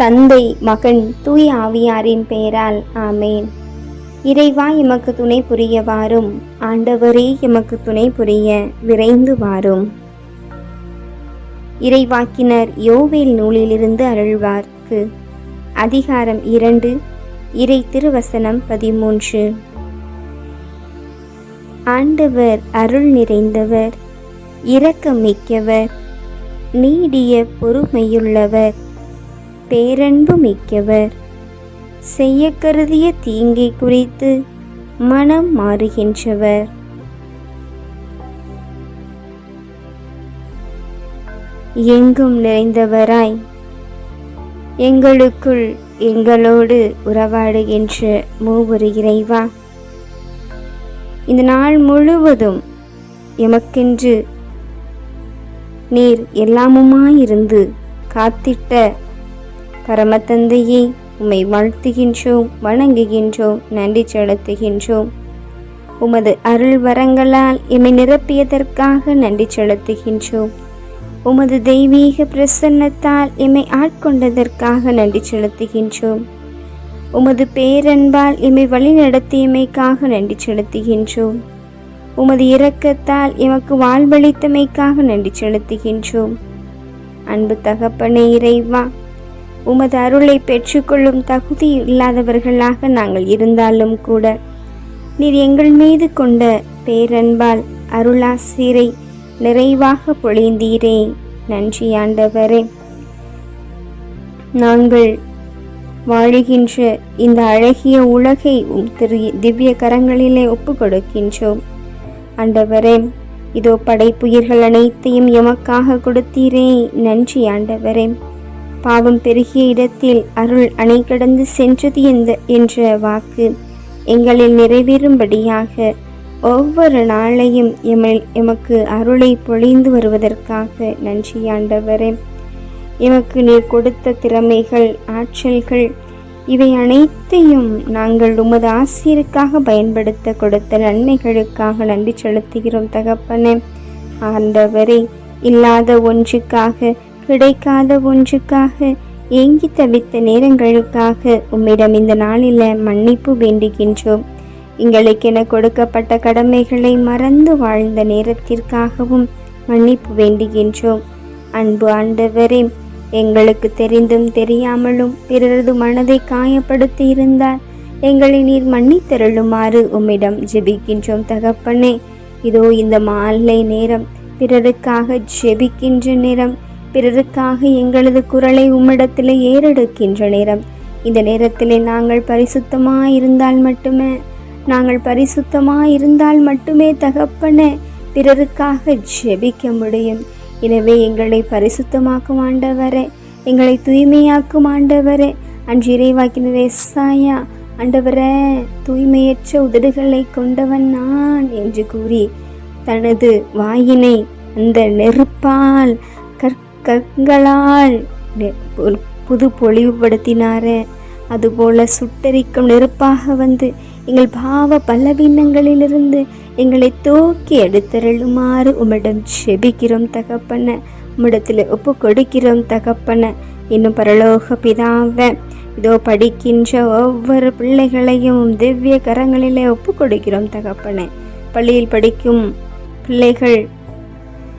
தந்தை மகன் தூய் ஆவியாரின் பெயரால் ஆமேன். இறைவா எமக்கு துணை புரிய வாரும் ஆண்டவரே எமக்கு துணை புரிய விரைந்து வாரும் இறைவாக்கினர் யோவேல் நூலிலிருந்து அருள்வார்க்கு. அதிகாரம் இரண்டு இறை திருவசனம் பதிமூன்று. ஆண்டவர் அருள் நிறைந்தவர் இரக்கம் மிக்கவர் நீடிய பொறுமையுள்ளவர். பேரன்பு மிக்கவர். செய்ய கருதிய தீங்கை குறித்து மனம் மாறுகின்றவர். எங்கும் நிறைந்தவராய் எங்களுக்குள் எங்களோடு உறவாடுகின்ற மூவரு இறைவா இந்த நாள் முழுவதும் எமக்கென்று நீர் எல்லாமுமாயிருந்து காத்திட்ட பரமதந்தையே உம்மை வாழ்த்துகின்றோம் வணங்குகின்றோம் நன்றி செலுத்துகின்றோம். உமது அருள் வரங்களால் எம்மை நிரப்பியதற்காக நன்றி செலுத்துகின்றோம். உமது தெய்வீக பிரசன்னத்தால் எம்மை ஆட்கொண்டதற்காக நன்றி செலுத்துகின்றோம். உமது பேரன்பால் எம்மை வழிநடத்தியமைக்காக நன்றி செலுத்துகின்றோம். உமது இரக்கத்தால் எமக்கு வாழ்வளித்தமைக்காக நன்றி செலுத்துகின்றோம். அன்பு தகப்பனே இறைவா உமது அருளை பெற்றுக்கொள்ளும் தகுதி இல்லாதவர்களாக நாங்கள் இருந்தாலும் கூட நீர் எங்கள் மீது கொண்ட பேரன்பால் அருளாசிரை நிறைவாக பொழிந்தீரே. நன்றி ஆண்டவரே. நாங்கள் வாழுகின்ற இந்த அழகிய உலகை உம் திரு திவ்ய கரங்களிலே ஒப்பு கொடுக்கின்றோம் ஆண்டவரே இதோ படைப்புயிர்கள் அனைத்தையும் எமக்காக கொடுத்தீரே. நன்றி ஆண்டவரே. பாவம் பெருகிய இடத்தில் அருள் அணை கடந்து சென்றது எந்த என்ற வாக்கு எங்களில் நிறைவேறும்படியாக ஒவ்வொரு நாளையும் எமல் எமக்கு அருளை பொழிந்து வருவதற்காக நன்றி ஆண்டவரே. எமக்கு நீர் கொடுத்த திறமைகள் ஆற்றல்கள் இவை அனைத்தையும் நாங்கள் உமது ஆசிரியருக்காக பயன்படுத்த கொடுத்த நன்மைகளுக்காக நன்றி செலுத்துகிறோம் தகப்பனே. ஆண்டவரே இல்லாத ஒன்றுக்காக கிடைக்காத ஒன்றுக்காக ஏங்கி தவித்த நேரங்களுக்காக உம்மிடம் இந்த நாளில் மன்னிப்பு வேண்டுகின்றோம். எங்களுக்கென கொடுக்கப்பட்ட கடமைகளை மறந்து வாழ்ந்த நேரத்திற்காகவும் மன்னிப்பு வேண்டுகின்றோம். அன்பு ஆண்டவரே எங்களுக்கு தெரிந்தும் தெரியாமலும் பிறரது மனதை காயப்படுத்தி இருந்தால் எங்களை நீர் மன்னித்தருளுமாறு உம்மிடம் ஜெபிக்கின்றோம் தகப்பனே. இதோ இந்த மாலை நேரம் பிறருக்காக ஜெபிக்கின்ற நேரம் பிறருக்காக எங்களது குரலை உம்மிடத்திலே ஏறெடுக்கின்ற நேரம். இந்த நேரத்திலே நாங்கள் பரிசுத்தமாக இருந்தால் மட்டுமே நாங்கள் பரிசுத்தமாக இருந்தால் மட்டுமே தகப்பன பிறருக்காக ஜெபிக்க முடியும். எனவே எங்களை பரிசுத்தமாக்கும் ஆண்டவரே எங்களை தூய்மையாக்கும் ஆண்டவரே அன்று இறைவாக்கின எஸ்ஸாயா ஆண்டவரே தூய்மையற்ற உதடுகளை கொண்டவன் நான் என்று கூறி தனது வாயினை அந்த நெருப்பால் கற் நெ- புது பொழிவுபடுத்தினார் அதுபோல சுட்டரிக்கும் நெருப்பாக வந்து எங்கள் பாவ பலவீனங்களிலிருந்து எங்களை தூக்கி எடுத்தருளுமாறு உம்மிடம் செபிக்கிறோம் தகப்பன. உம்மிடத்தில் ஒப்பு கொடுக்கிறோம் தகப்பன. இன்னும் பரலோக பிதாவை இதோ படிக்கின்ற ஒவ்வொரு பிள்ளைகளையும் திவ்ய கரங்களிலே ஒப்பு கொடுக்கிறோம் தகப்பன. பள்ளியில் படிக்கும் பிள்ளைகள்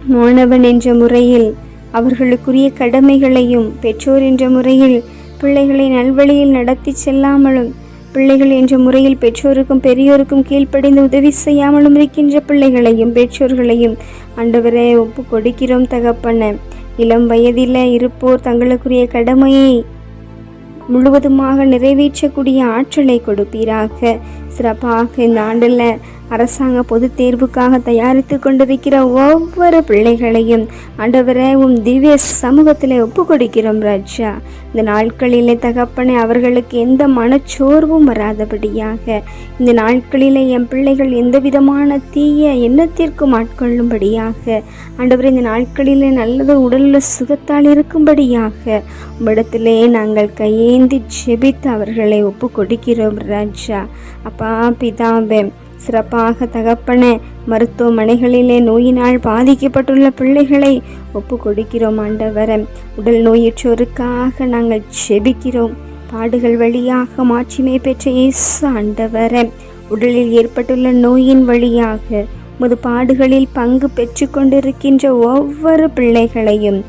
மாணவன் என்ற முறையில் அவர்களுக்குரிய கடமைகளையும் பெற்றோர் என்ற முறையில் பிள்ளைகளை நல்வழியில் நடத்தி செல்லாமலும் பிள்ளைகள் என்ற முறையில் பெற்றோருக்கும் பெரியோருக்கும் கீழ்ப்படிந்து உதவி செய்யாமலும் இருக்கின்ற பிள்ளைகளையும் பெற்றோர்களையும் ஆண்டவரே ஒப்பு கொடுக்கிறோம் தகப்பன. இளம் வயதில் இருப்போர் தங்களுக்குரிய கடமையை முழுவதுமாக நிறைவேற்றக்கூடிய ஆற்றலை கொடுப்பீராக. சிறப்பாக இந்த ஆண்டில் அரசாங்க பொதுத் தேர்வுக்காக தயாரித்து கொண்டிருக்கிற ஒவ்வொரு பிள்ளைகளையும் ஆண்டவரே உம் திவ்ய சமூகத்தில் ஒப்பு கொடுக்கிறோம் ராஜா. இந்த நாட்களிலே தகப்பனே அவர்களுக்கு எந்த மனச்சோர்வும் வராதபடியாக இந்த நாட்களிலே என் பிள்ளைகள் எந்த விதமான தீய எண்ணத்திற்கும் ஆட்கொள்ளும்படியாக ஆண்டவரே இந்த நாட்களிலே நல்லது உடலில் சுகத்தால் இருக்கும்படியாக உம்மிடத்திலே நாங்கள் கையேந்தி ஜெபித்து அவர்களை ஒப்பு கொடுக்கிறோம் ராஜா. அப்பா பிதாவே சிறப்பாக தகப்பன மருத்துவமனைகளிலே நோயினால் பாதிக்கப்பட்டுள்ள பிள்ளைகளை ஒப்பு கொடுக்கிறோம் ஆண்டவர. உடல் நோயற்றோருக்காக நாங்கள் செபிக்கிறோம் பாடுகள் வழியாக மாட்சிமை பெற்ற இயேசு ஆண்டவர. உடலில் ஏற்பட்டுள்ள நோயின் வழியாக உமது பாடுகளில் பங்கு பெற்று கொண்டிருக்கின்ற ஒவ்வொரு பிள்ளைகளையும்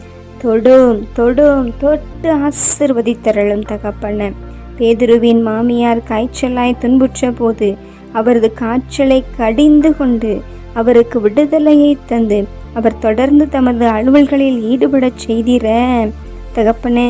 தொடும் தொடும் தொட்டு ஆசிர்வதித்தரலும் தகப்பன. பேதுருவின் மாமியார் காய்ச்சலாய் துன்புற்ற போது அவரது காய்ச்சலை கடிந்து கொண்டு அவருக்கு விடுதலையை தந்து அவர் தொடர்ந்து தமது அலுவல்களில் ஈடுபடச் செய்திர. தகப்பனே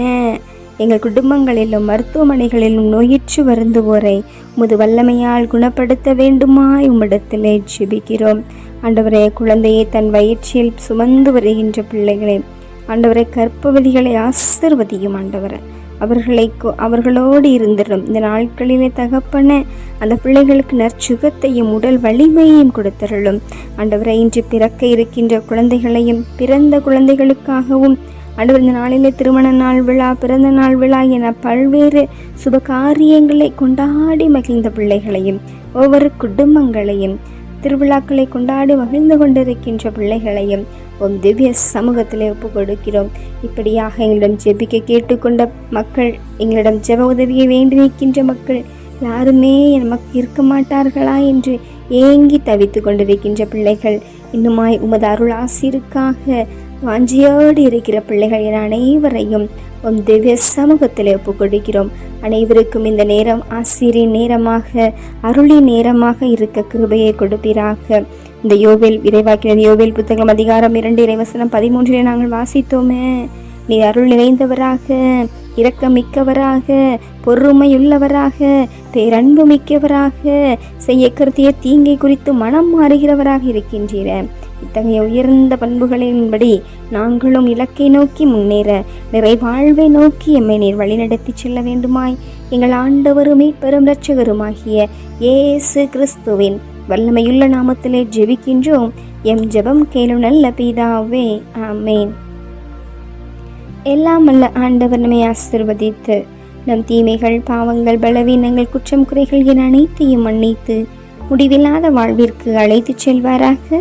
எங்கள் குடும்பங்களிலும் மருத்துவமனைகளிலும் நோயிற்று வருந்துவோரை முது வல்லமையால் குணப்படுத்த வேண்டுமாய் உம்மிடத்திலே ஜெபிக்கிறோம். ஆண்டவரே குழந்தையை தன் வயிற்றில் சுமந்து வருகின்ற பிள்ளைகளை ஆண்டவரை கற்பவதிகளை ஆசிர்வதியும் ஆண்டவரை. அவர்களை அவர்களோடு இருந்திடும் இந்த நாட்களிலே தகப்பன அந்த பிள்ளைகளுக்கு நற்சுகத்தையும் உடல் வலிமையையும் கொடுத்தருளும். ஆண்டவரை இன்று பிறக்க இருக்கின்ற குழந்தைகளையும் பிறந்த குழந்தைகளுக்காகவும் ஆண்டவர் இந்த நாளிலே திருமண நாள் விழா பிறந்த நாள் விழா என பல்வேறு சுப காரியங்களை கொண்டாடி மகிழ்ந்த பிள்ளைகளையும் ஒவ்வொரு குடும்பங்களையும் திருவிழாக்களை கொண்டாடி மகிழ்ந்து கொண்டிருக்கின்ற பிள்ளைகளையும் உம் திவ்ய சமூகத்திலே ஒப்பு கொடுக்கிறோம் இப்படியாக எங்களிடம் ஜெபிக்க கேட்டுக்கொண்ட மக்கள் எங்களிடம் ஜெப உதவியை வேண்டி நிற்கின்ற மக்கள் யாருமே நமக்கு இருக்க மாட்டார்களா என்று ஏங்கி தவித்து கொண்டிருக்கின்ற பிள்ளைகள் இன்னுமாய் உமது அருள் ஆசிருக்காக வாஞ்சியோடு இருக்கிற பிள்ளைகள் அனைவரையும் உம் திவ்ய சமூகத்தில் ஒப்புக்கொடுக்கிறோம். அனைவருக்கும் இந்த நேரம் ஆசிரியின் நேரமாக அருளின் நேரமாக இருக்க கிருபையை கொடுப்பீராக. இந்த யோவேல் இறைவாக்கினர் யோவேல் புத்தகம் அதிகாரம் இரண்டு இறைவசனம் பதிமூன்றிலே நாங்கள் வாசித்தோமே. நீ அருள் நிறைந்தவராக இரக்கமிக்கவராக பொறுமையுள்ளவராக பேரன்பு மிக்கவராக செய்ய கருத்திய தீங்கை குறித்து மனம் மாறுகிறவராக இருக்கின்றீர. இத்தகைய உயர்ந்த பண்புகளின்படி நாங்களும் இலக்கை நோக்கி முன்னேற நிறைவாழ்வை நோக்கி எம்மை நீர் வழிநடத்தி செல்ல வேண்டுமாய். எங்கள் ஆண்டவரும் மீட்பெரும் இரட்சகருமாகிய ஏசு கிறிஸ்துவின் வல்லமையுள்ள நாமத்திலே ஜெபிக்கின்றோம். எம் ஜெபம் கேளும் நல்ல பீதாவே ஆமேன். எல்லாம் வல்ல ஆண்டவர் நம்மை ஆசிர்வதித்து நம் தீமைகள் பாவங்கள் பலவீனங்கள் குற்றம் குறைகள் என அனைத்தையும் மன்னித்து முடிவில்லாத வாழ்விற்கு அழைத்துச் செல்வாராக.